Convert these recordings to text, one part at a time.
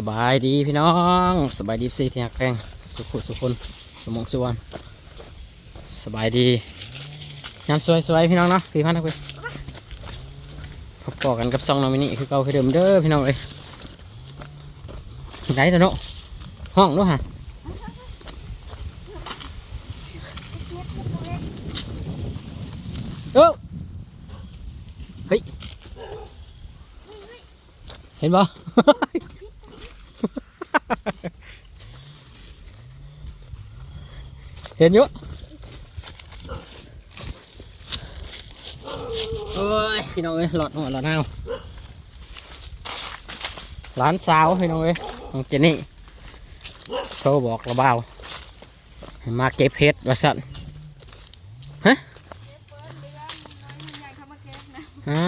สบายดีพี่น้องสบายดีสิที่หักแพงสุขุสุคนสมองสุวรรณสบายดีงามสวยสวยๆพี่น้องเนาะพี่พันธ์นะพี่พบกันกับซองน้องมินิคือเก่าคือเดิมเด้อพี่น้องเอ้ยไหนตัวเนาะห้องเนาะฮะเอ้าเฮ้ยเห็นบ่ เห็นอยู่โอ้ยพี่น้องเอ้ยหลอดหัวหลอดหน้าร้านสาวพี่น้องเอ้ยของเจนี่โทรบอกระเบาให้มาเก็บเพชรว่าสั่นฮะอ่า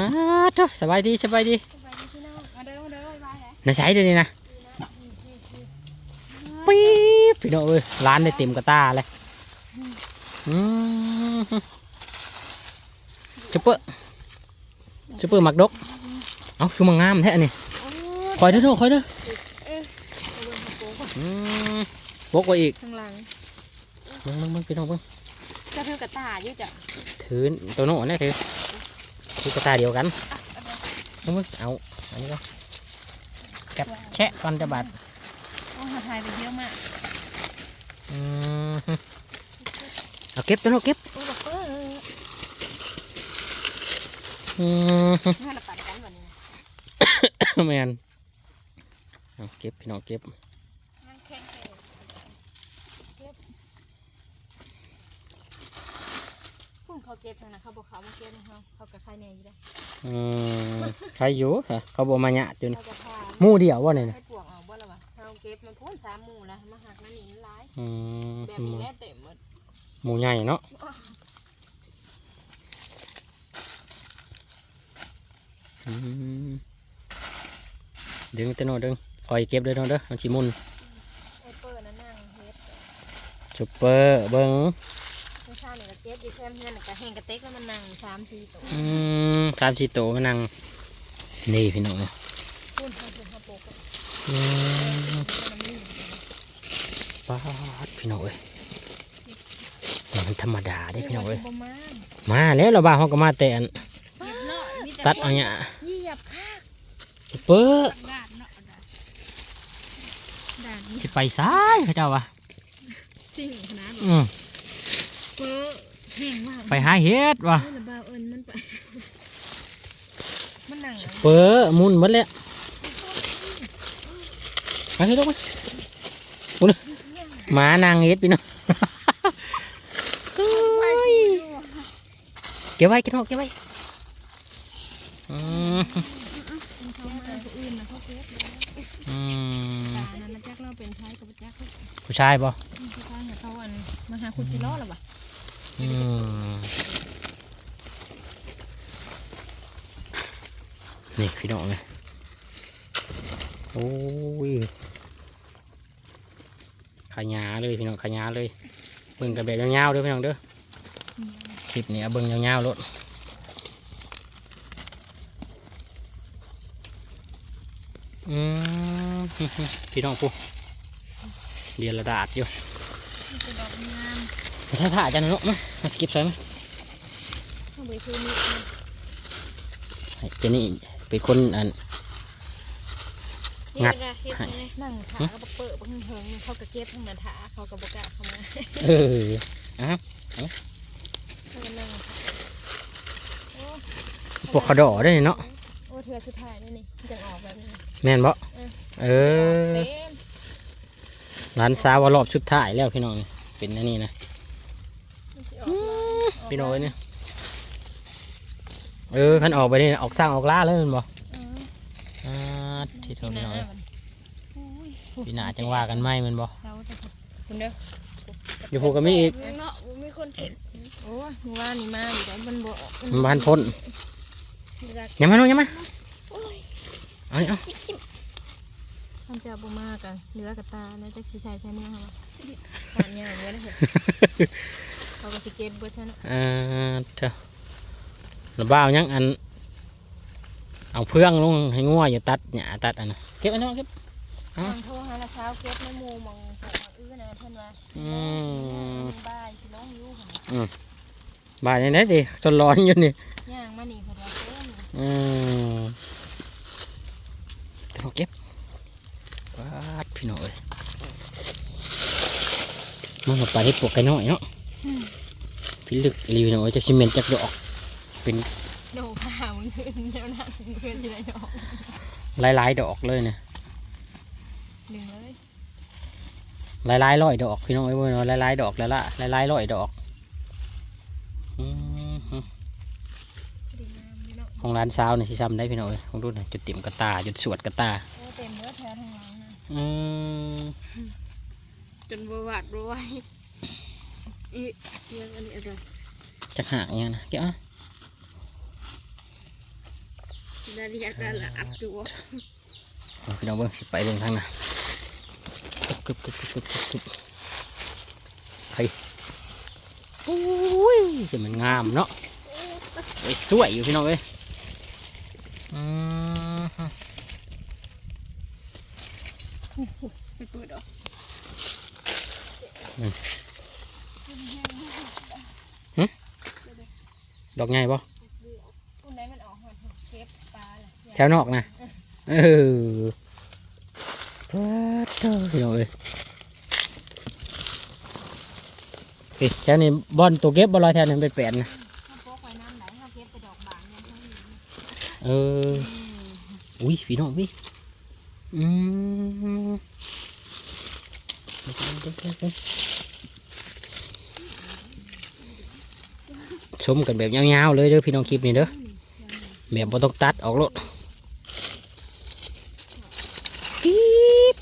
เจ้าสบายดีสบายดีในสายเดี๋ยวนี้นะปี๊บพี่น้องเอ้ยร้านได้เต็มกระตาเลยอืม ซุปเปอร์ซุปเปอร์หมักดกเอาคือมังงามแท้อันนี่คอยเด้อเด้อคอยเด้ออืมบกไว้อีกข้างหลังเบิ่งเบิ่งเบิ่งพี่น้องเบิ่งก็เท่ากับตาอยู่จ้ะถือตัวโน้นนี่ถือคือกระตาเดียวกันเอามึงเอาอันนี้ก็แกับแชะก่อนจะบาดโอ้หาทายไปเยอะมากอืมเอาเก็บตัวโน้นเก็บโอ้บอกเอออืมให้เราปัดกันวันนี้แมนเอาเก็บพี่น้องเก็บนั่งแข่งกันเก็บพุ่นเขาเก็บนะเขาบอกเขามาเก็บนะเขาเขากับใครเนี่ยอยู่ได้อืมใครอยู่ฮะเขาบอกมาหยะจนเขากับพาหมู่เดียววะเนี่ยนะให้ปวงออกบ่ละวะเขาเก็บมันพุ่นสามหมู่แล้วมาหักนั่นนี่มันร้ายอืมแบบนี้แน่เต็มหมด หมู่ใหญ่เนาะอืมดึงเตโนดึงคอยเก็บเด้อเนาะเด้อมันชิมุนไอ้เปิดนั่นนั่งเฮ็ดซุปเปอร์เบิ้งไม่ใช่เนี่ยก็เก็บอยู่แค่เพื่อนน่ะก็แห้งกระเต็กแล้วมันนั่งสามสี่ตัวอืมสามสี่โตมานั่งนี่พี่น้องพุ่นเขาพุ่นเขาโปกกันอืมมันนี่ป้าดพี่น้องเอ้ย มันธรรมดาได้พี่น้องเอ้ยประมาณมาแล้วเราบ้าเขาก็มาแต่อันเรียบร้อยมีแต่ตัดเอาเนี่ยเหยียบข้างซุปเปอร์ด่านเนาะด่านด่านนี้สิไปซ้ายเขาเจ้าวะสิ่งขนาดอืมเปื้อแห้งมากไปหาเฮ็ดวะไม่ระบาเอิญมันไปมันหนังอะเปอร์มุนหมดแล้วมาให้ลูกมาอุ้ยหมานางเฮ็ดพี่น้อง ไปกูอยู่อะ เก็บไว้เก็บไว้เก็บไว้อืมมันเข้ามาผู้อื่นนะเขาเก็บอืมตานั้นนะจักเราเป็นชายกับจักเขาผู้ชายป่ะผู้ชายเนี่ยเขาอันมาหาคุณจิโร่หรอวะอืมนี่พี่น้องเลยโอ้ยขายาเลยพี่น้องขายาเลยเบิ่งกับแบบยาวๆเด้อพี่น้องเด้อ คลิปนี้เอาเบิ่งยาวๆรถอืมพี่น้องผู้เรียนระดาษอยู่มันจะดอกงามมาใช้ผ้าจันเนาะมามาสกิปใส่ไหมเขาไปคือมีให้เจนี่เป็นคนอันงัดให้นั่งขาก็บเปิดบังเฮิงเขาก็เก็บทั้งนั้นถาเขาก็บกล้าเข้ามาเอออะเขาก็นั่งโอ้ พวกเขาดอได้เนาะโอ้เทือสุดท้ายนี่นี่จังออกแบบนี้ แม่นบ่เออเต็มร้านซาวารอบชุดท้ายแล้วพี่น้องนี่เป็นอันนี้นะมันสิออกมาพี่น้องเอ้ยเนี่ยเออขันออกไปนี่ออกสร้างออกล่าเลยแมันบ่เอออ่าที่เท่านี้หเอาเลยโอ้ยพี่หนาจังว่ากันไหมแมันบ่เสาแต่คุณเด้ออยู่พูก็มีอีกเนาะมีคนโอ้ยเมื่อวานนี่มาอยู่ได้มันบ่มันบานพ้นรัก อย่ามาน้องอย่ามาโอ้ยเอาเอาท่านเจ้าบ่มากันเหลือกับตานะจักสิใส่ใส่เมื่อค่ะหานยาวเยอะเลยเขาก็สิเก็บเบิดซะเนาะอ่าเถอะแล้วบ้าวยังอัน เอาเพื่องลงให้งัวอย่าตัดหญ้าตัดอันนะเก็บอันนั้นเก็บอ้าวทางโทรหาละเช้าเก็บในหมู่หมองของอื้อนะเพิ่นว่าอืมบ้านสิน้องอยู่หั่นบ่ายนี้ได้ดิจนร้อนอยู่นี่ อืมต้องเก็บวาดพี่น้องเอ้ยมันมาปลาที่ปวกไก่น้อยเนาะพี่ลึกอีหรีพี่น้องเอ้ยจากซีเมนต์จากดอก เป็นโดผ้ามันขึ้นเดี๋ยวนั้นเพิ่นสิได้ออกหลายๆดอกเลยเนี่ยหนึ่งเลยหลายๆร้อยดอกพี่น้องเอ้ยบ่แม่นว่าหลายๆดอกแล้วละหลายๆร้อยดอกอืม ดีงามนี่เนาะ ของร้านเช้าเนี่ยสิซ้ำได้พี่น้องเอ้ยของรุ่นน่ะจุดติ่มกระตาจุดสวดกระตาโอ้เต็มเบิดแถวทางหลังนะอืมจนบ่หวาดบ่ไหวอีเรื่องอันนี้อะไรจักหางเงี้ยนะเกี่ยวอะได้เรียกได้ละอับอยู่เอาพี่น้องเบิ่งสิไปเบิ่งทางน่ะกึบกึบกึบกึบกึบกึบใครโอ้ยจะมันงามเนาะไอ้ยสวยอยู่พี่น้องเอ้ยอืม ไปเปิดออก ดอกใหญ่ปะคุณไหนมันออกหอดเก็บปลาล่ะแถวนอกนะเออเปิดเด้อพี่น้องเอ้ยเฮ้ยแถวนี้บอลตัวเก็บบอลลอยแถวนั้นเป็นแปดนะถ้าโป๊กไว้น้ำไหลถ้าเก็บไปดอกบานยังเท่านี้เอออุ้ยพี่น้องพี่อืม ชมกันแบบยาวๆเลยเด้อพี่น้องคลิปนี้เด้อแบบบ่ต้องตัดออกรถ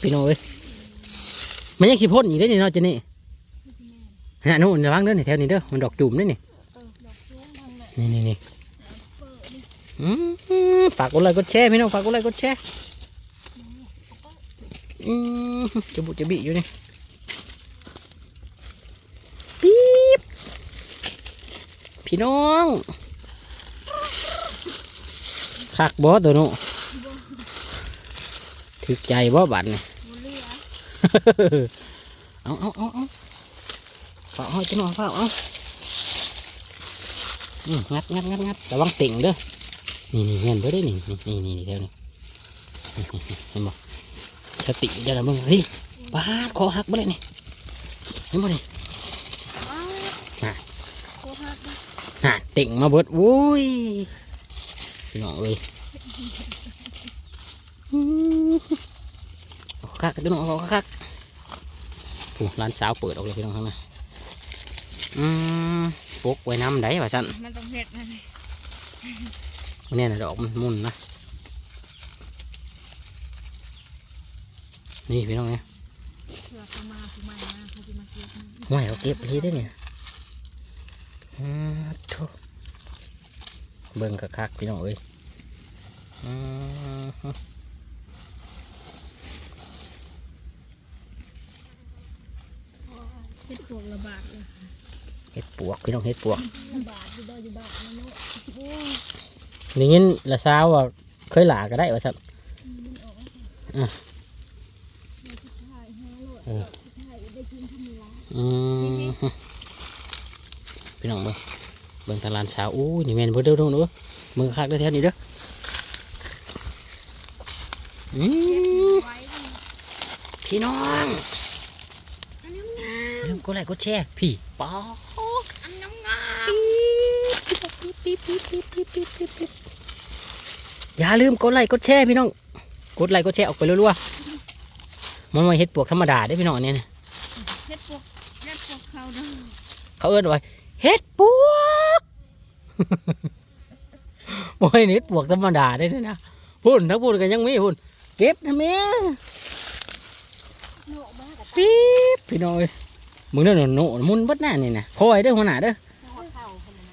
พี่น้องเอ้ยมันยังสิพ่นอีกได้อนี่เนาะเจนี่ฮะนู่นระวังเด้อนี่แถวนี้เด้อมันดอกจุ่มเด้อนี่นี่นี่นี่อืมฝากกดไลค์กดแชร์พี่น้องฝากกดไลค์กดแชร์อืมจะบุจะบิอยู่นี่ปี๊บ พี่น้องคักบอตัวนู้ถึกใจบ่บัดนี่เรียเอาเอาเอาเอาฝากห้อยจะหน่อยฝาเอางัดงัดงัดงัดระวังติ่งเด้อนี่นี่เงินเด้อนี่นี่นี่นี่เท่านี้เห็นบ่สติจะละมึงเฮ้ยปาดคอหักบ่เลยนี่เห็นบ่นี่ อ้าวโคฮักดิ น่ะ ติ่งมาเบิดโอ้ยพี่น้องเอ้ยอืมเอาคักๆพี่น้องเอาคักๆผู้ร้านสาวเปิดออกเลยพี่น้องข้างหน้าอืมปลุกไว้น้ำได้ว่าซั่นมันต้องเห็ดนั่นเลยอันนี้นะดอกมันมุนนะนี่พี่น้องเนี่ยเผื่อเขามาเขามานะเขาจะมาเก็บมันห้วยเอาเก็บไปที่ได้เนี่ยอืมโถ่ เบิ่งคักๆพี่น้องเอ้ยเห็ดพวกระบาดเลยเห็ดปวกพี่น้องเห็ดปวกระบาดอยู่บ้านอยู่บ้านนะเนาะนี่ยินละสาวว่าเคยหลาก็ได้ว่าสัตว์มันออกอืมพี่น้องเบิ่ง เบิ่งทางลานสาวอู้ยนี่แม่นเบิ่งเด้อเด้อเด้อมือคักได้อแถวนี้เด้ออืมไว้กันพี่น้องอันนี้อย่าลืมกดไลค์กดแชร์พี่ป๊ออันงามงามอย่าลืมกดไลค์กดแชร์พี่น้อง กดไลค์กดแชร์ออกไปรัวๆมันไม่เห็ดปวกธรรมดาได้อพี่น้องอันเนี่ยนะเห็ดพวกเห็ดพวกเขาเด้อเขาเอิ้นว่าเห็ดปวก โอ้ยเห็ดปวกธรรมดาได้อนะพุ่นถ้าพูดกันยังมีพุ่นเก็บนะแม่โหนกบ้ากะตาปี๊บพี่น้องเอ้ยมึงเด้อหนูหนูมุนเบดหน้านี่นะคอยเด้อหัวหน้าเด้อหัวเข่าคนละ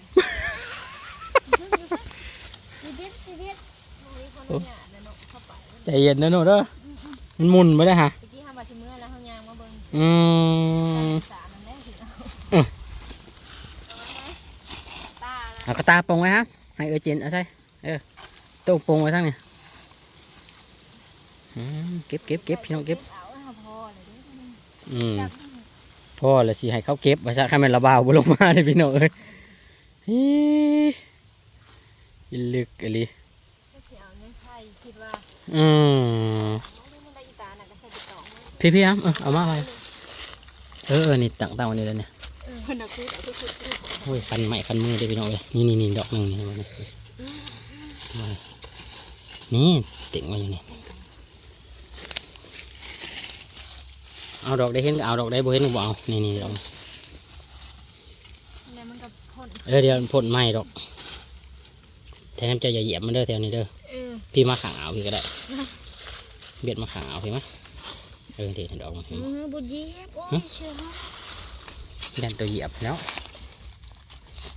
ชีวิตชีวิตมีคนละหยาดนะเนาะเข้าไปใจเย็นนะหนูเด้อมันมุนไปได้อฮะเมื่อกี้ทำม เอากระตาปงไว้ฮะให้เออเจนเอาใช่เออตู้ปงไว้ทั้งนี่อืมเก็บเก็บเก็บพี่น้องเก็บอืมพ่อละสิให้เขาเก็บไว้ซะข้าม่นระบาวบ่ลงมาเด้พี่น้องเอ้ยฮิอิลึกอะลิก็สิเอาเงินไทยคิดว่าอืมเอาเงินได้อีตาน่ะไปต่อมาพี่พี่ครับเออเอามาไปเออเออนี่ตั้งตั้งวันนี้แล้วเนี่ย เออเพิ่นน่ะคือเอาคือคือโอ้ยคันใหม่คันมือเด้อพี่น้องเอ้ยนี่นี่นี่ดอกหนึ่งนี่มานี่มานี่ติ่งมาอยู่นี่เอาดอกได้เห็นก็เอาดอกได้บ่เห็นก็บ่เอานี่นี่ดอกเนี่ยมันก็พ่นเออเดี๋ยวมันพ่นไหม้ดอกแทนจะอย่าเหยียบมันเด้อแถวนี้เด้อเออพี่มาขังเอาพี่ก็ได้เบียดมาขังเอาพี่มะเออเดี๋ยวดอกมันเห็นมืบ่อบุญเย็บโอ้ยเชื่อฮะยันตัวเหยียบแล้ว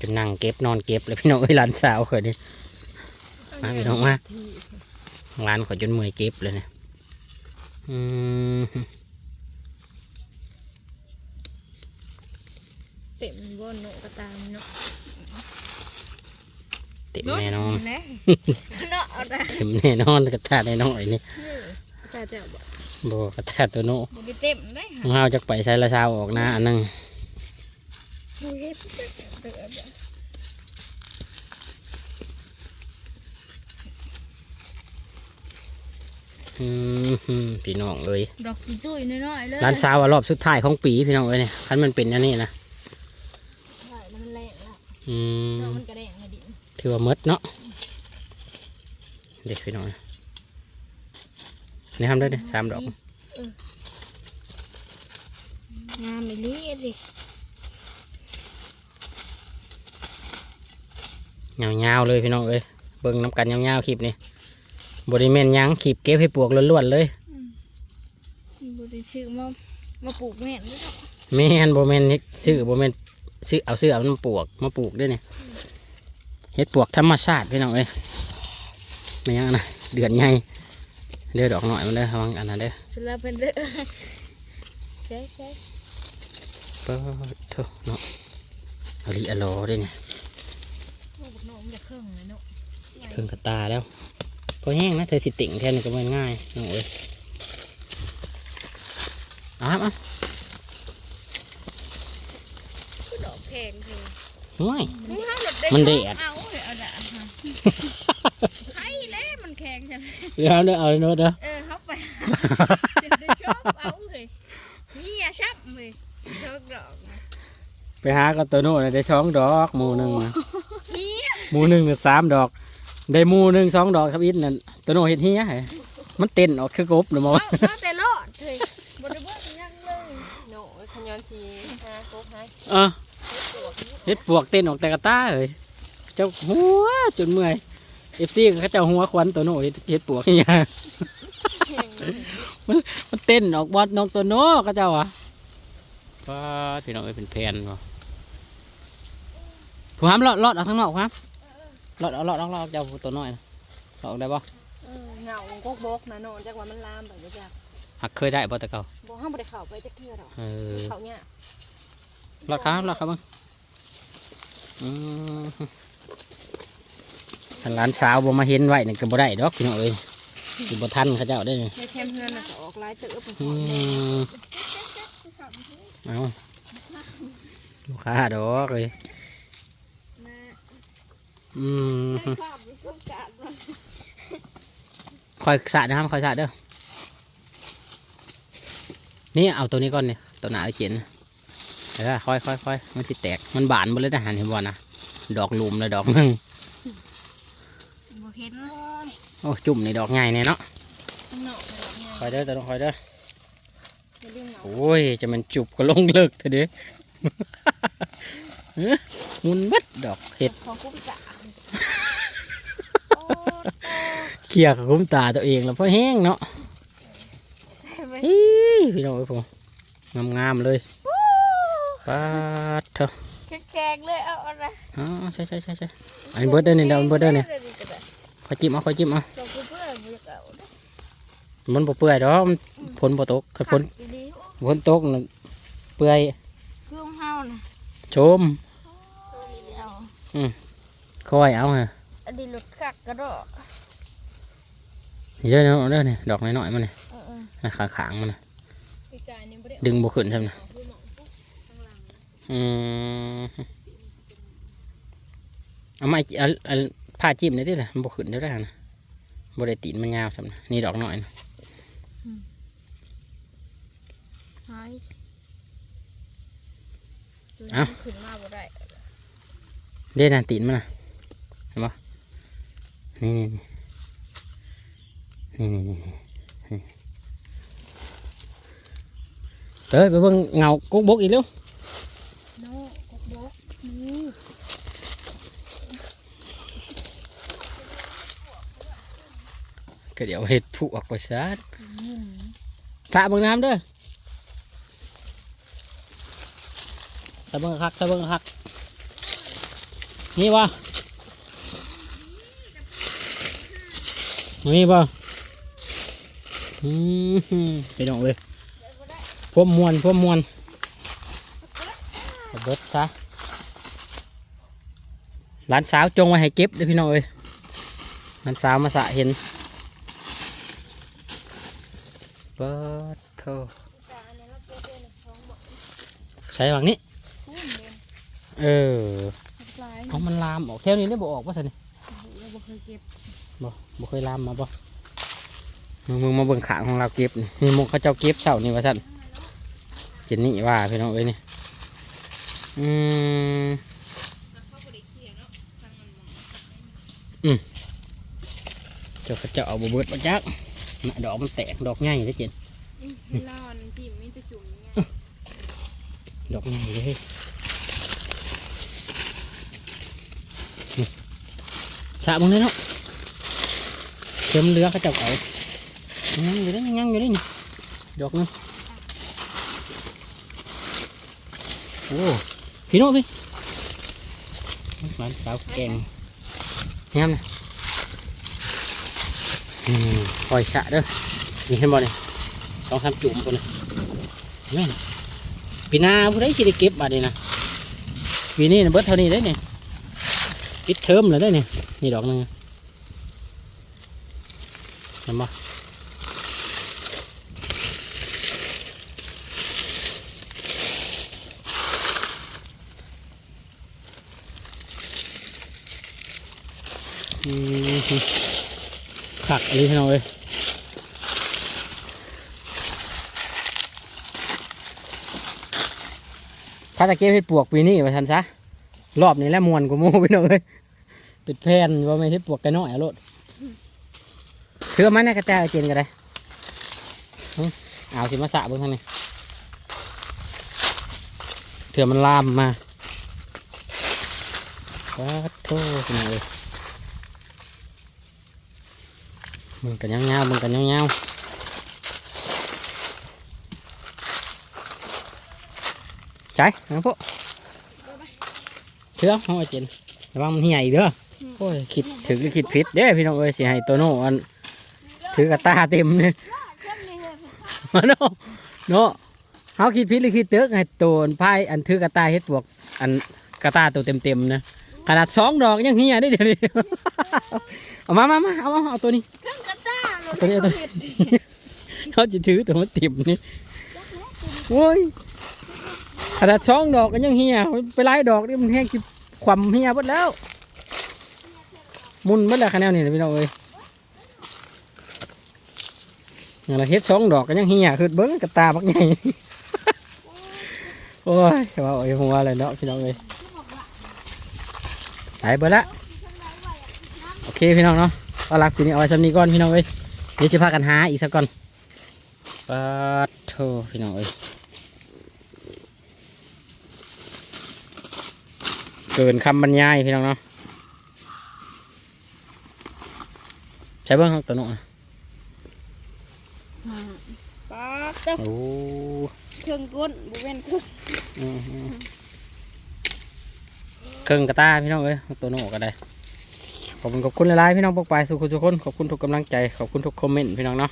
จนนั่งเก็บนอนเก็บเลยพี่น้องเอ้ยหลานสาวเคยดิมาพี่น้องมาร้านเขาจนเมื่อยเก็บเลยเนี่ยอืมเต็มบนโนกระตามเนาะเต็มแน่นอนแน่เนาะเอาได้เต็มแน่นอนกระทาแน่นอนไอ้นี่ตาจะบอกโบกระทาตัวโน้บ่ได้เต็มได้ขค่ะองเฮาจะไปใช้ละเช้าออกหน้าอันนึง บุญเย็บเด้ออืมพี่น้องเอ้ยดอกจุ้ยๆน้อยๆเลยร้านสาวว่ารอบสุดท้ายของปีพี่น้องเอ้ยเนี่ยคันมันเป็นอันนี้นะใช่แล้วมันแรงแล้วอืมแล้วมันกระแดงในดินถือว่าหมดเนาะเด็กพี่น้องนี่ทำได้เลยสามดอกงามอีหลีสิ ยาวๆเลยพี่น้องเอ้ยเบิ่งน้ำกันยาวๆคลิปนี้บริเมนหยังคลิปเก็บให้ปวกล้วนๆเลยบ่ได้ชื่อมามาปลูกแม่นเด้อแม่นโบแมนเฮ็ดซื้อโบแมนซื้อเอาซื้อเอาน้ำปวกมาปลูกด้วยเนี่ยเฮ็ดปวกธรรมชาติพี่น้องเอ้ยไม่ยังนะเดือนใหญ่เดือดอกหน่อยมันเด้อระวังอันนั้นเด้อสุดแล้วเป็นเด้อใช่ใช่เปิดเถอะเนาะเอาลีอะโลด้วยเนี่ย โอ้บักน้องมัน จะเครื่องเลยเนาะเครื่องกระตาแล้วพอแห้งนะเธอสิติ่งแค่นี้ก็ไม่ง่ายน้องเอ้ยเอาครับเอาคือดอกแพงคือห่วยมันห้ามแบบมันแดดเอาเลยเอาดาบมาใช่แล้วมันแข็งใช่ไหมเดี๋ยวเอาเด้อเอาเลยเนาะเด้อเออเขาไปจะได้ชอบเอาเลยนี่อะชับเลยชอบดอกนะไปหากับตัวโน่นน่ะได้สองดอกหมูหนึ่งน่ะนี่ หมูหนึ่งน่ะสามดอก ได้หมูหนึ่งสองดอกครับอินนั่นตัวโน่เห็ดเฮียให้มันเต้นออกคือกบหรือมั้เอาเอาแต่รอดเลยบริบูรณ์ยังเลยโน่ขยันทีฮะโก๊กให้เออเห็ดปวกเต้นออกแต่กระตาเลยเจ้าหัวจนเมื่อยเอฟซีเขาเจ้าหัวควันตัวโน่เฮ็ดเห็ดปวกเฮียมันเต้นออกบอดนกตัวโน่เขาเจ้าอะป้าดพี่น้องเอ้ยเป็นแพนบ่ผู้ห้ามลอดลอดออกข้างนอกครับ ลอดเอาลอดออกลอดออกเจ้าตัวน้อยนะลอดออกได้บ่เออเหงาโก๊กบกนะโน่จากว่ามันลามไปจ้ะหักเคยได้บ่แต่เก่าบอกห้ามบริเข้าไปจะเกลือหรอกเออเขาเนี่ยรอดครับรอดครับเบ้างอืมถ้าหลานสาวบ่มาเห็นไว้นี่ก็บ่ได้ดอกพี่น้องเอ้ยสิบ่ทันเขาเจ้าได้อนี่ในแคมเพื่อนน่ะก็ออกลายเต๋อผมอืมเอาลูกค้าดอกเลยนะ อืมภาพในช่วงกาดมันคอยสะนะครับคอยสะเด้อ นี่เอาตัวนี้ก่อนเนี่ยตัวหนาไอ้เจนเออค่อยค่อยค่อยมันสิแตก มันบานหมดเลยทหารเห็นบ่นะ ดอกลุมเลยดอกหนึงบ่เห็นโอ้จุ่มในดอกใหญ่เนี่ยเนาะข้างนอกเลยไงคอยเด้อตัวน้องคอยเด้อไม่ได้เหงาโอ้ย จะมันจุบก็ลงเลิกเถอะเด้เอ้อมุนเบัดดอกเห็ดของกุ้งจ๋าโอ้ เขี่ยกับคุ้มตาตัวเองแล้วพอแห้งเนาะไปอีพี่น้องไอ้ยผมงามๆเลยปาดเถอะแกงเลยเอาอะไรอ๋อใช่ใช่ใช่ใช่อันนี้เบิร์ดเด้อนี่เดี๋ยวมันเบิร์ดเด้อนี่ขอจิ้มเอาขอจิ้มเอาตัวกูเพื่อนมึงจะเอาเด้อมันบ่เปื่อยดอกมันฝนบ่ตกคันฝนอีหลีโอ้ฝนตกน่ะเปื่อยเครื่องเฮานะโชมเออ อีหลีเอาคอยเอาฮะอันนี้รถคักกระโดดนี่เด้อเนาะเด้อเนี่ยดอกน้อยๆมันเนี่ยเออเออนะขาขางๆมันนะปีกายนี่บ่ได้ดึงบ่ขึ้นใช่ไหมเอาคือหมองปุ๊บข้างหลังอืมเอาไม้เอาเอาผ้าจิ้มได้ดิล่ะมันบ่ขึ้นได้แล้วนะบ่ได้ตีนมันยาวใช่ไหมนี่ดอกน้อยนะหายตัวนี้ขึ้นมาบ่ได้ เด้น่ะตีนมันนะเห็นปะ นี่นี่นี่นี่นี่นี่นี่เอ้ยไปเบิ่งเงากุ๊กบกอีกแล้วโน่กกบกนี่ก็เดี๋ยวเห็ดผูกออกไปซะนี่สระเบิ่งน้ำเด้อสระเบิ่งคักสระเบิ่งคักนี่วะ นี่บ่อืมไปน้องเลยพวมมวนพวมมวนเบิดซะหลานสาวจงไว้ให้เก็บเด้อพี่น้องเอ้ยหลานสาวมาสะเห็นเบิดเถอะแต่อันนี้เราเก็บเป็นท้องบ่ใช้ฝั่งนี้ เออปลายเอามันลามออกแถวนี้ได้บ่ออกป่ะสินี่เราเคยเก็บ บ่บ่เคยลามมาบ่มึงมึงมาเบิ่งขางของเราเก็บนี่นี่มึงเขาเจ้าเก็บเสานี่ว่าสั่นเจนนี่ว่าพี่น้องเอ้ยนี่อืมเขาบ่ได้เคี่ยเนาะทางมันมองเจ้าเขาเจ้าเอาบ่เบิดมาจักน่ะดอกมันแตกดอกใหญ่เด้อเจนเวลามันจิ้มมีแตะจุ่มอย่างเงี้ยดอกใหญ่เลยนี่สระมึงเลยเนาะ เติมเรือเขาเจ้าเอายังอยู่ได้ยังอยู่ได้นี่ดอกหนึงโอ้พี่น้พี่ร้านสาวแกงแง่มนะอืมคอยสะเด้อนี่เห็นบ่เนี่ยสองสามจุ่มคนนะแม่นปีหน้าผู้ใดสิได้เก็บบาดีนะปีนี้นะเบิดเท่านี้ได้เนี่ยปิดเทอมเลยได้เนี่ยนี่ดอกหนึง ห็นบ่อืมขักอันนี้ให้เราเลยถ้าตะเกียบเห็ดปวกปีนี้ไปทันซะ รอบนี้แหละมวนกูโม่ไปหน่อยปิดแผ่นว่าไม่เห็ดปวกกันน้อยอะโล ดเชื่อมันนะกระแตเอาเจนกันเลยเอาสิมาสะเบิ่งทางนี้เถื่อมันลามมาวัดโทษหน่อยมึงกันยังเงามึงกันยังเงาใจนะพวกเชื่อเอาไอ้เจนระวังมันเหี่ยอีกเด้อโอ้ยคิดถึงหรือคิดผิดเด้อพี่น้องเอ้ยสิให้โตโน่อัน ถือกระตาเต็มเลยมาโน่โน่เฮาคิดผิดหรือคิดเตึกให้โตนพายอันถือกระตาเฮ็ดบวกอันกระตาตัวเต็มๆนะขนาดสองดอกยังเหี่ยได้เดี๋ยวนี้เอามามามาเอาเอาตัวนี้เครื่องกระต้าเอาตัวนี้เอาตัวนี้เขาจะถือตัวมันเต็มนี่โอ้ยขนาดสองดอกก็ยังเหี่ยไปไล่ดอกนี่มันแห้งจิความเหี่ยหมดแล้ว มุนหมดแล้วคะแนนนี่พี่น้องเอ้ย อย่างละเฮ็ดสองดอกก็ยังเหี่ยคือเบิ้งกับตาบักใหญ่โอ้ยว่าโอ้ยหัวอะไรเนาะพี่น้องเอ้ยไปเบิดละโอเคพี่น้องเนาะก็รักทีนี้เอาไว้สำนีก่อนพี่น้องเอ้ยเดี๋ยวจะพากันหาอีกสักก่อนปัดโทพี่น้องเอ้ยเกินคำบรรยายพี่น้องเนาะใช้เบิ้งของตัวหนุ่ม ป๊าบเต้าโอ้เครื่องก้นบุเวนเครื่องอืมอืมเครื่องกระตาพี่น้องเอ้ยของตัวหนุ่มก็ได้ขอบคุณขอบคุณหลายๆพี่น้องปกปลายสุขุทุกคนขอบคุณทุกกำลังใจขอบคุณทุกคอมเมนต์พี่น้องเนาะ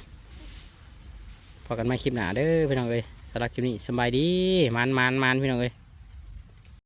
พอกันใหม่คลิปหน้าเด้อพี่น้องเอ้ยสำหรับคลิปนี้สำบายดีมันมันมันพี่น้องเอ้ย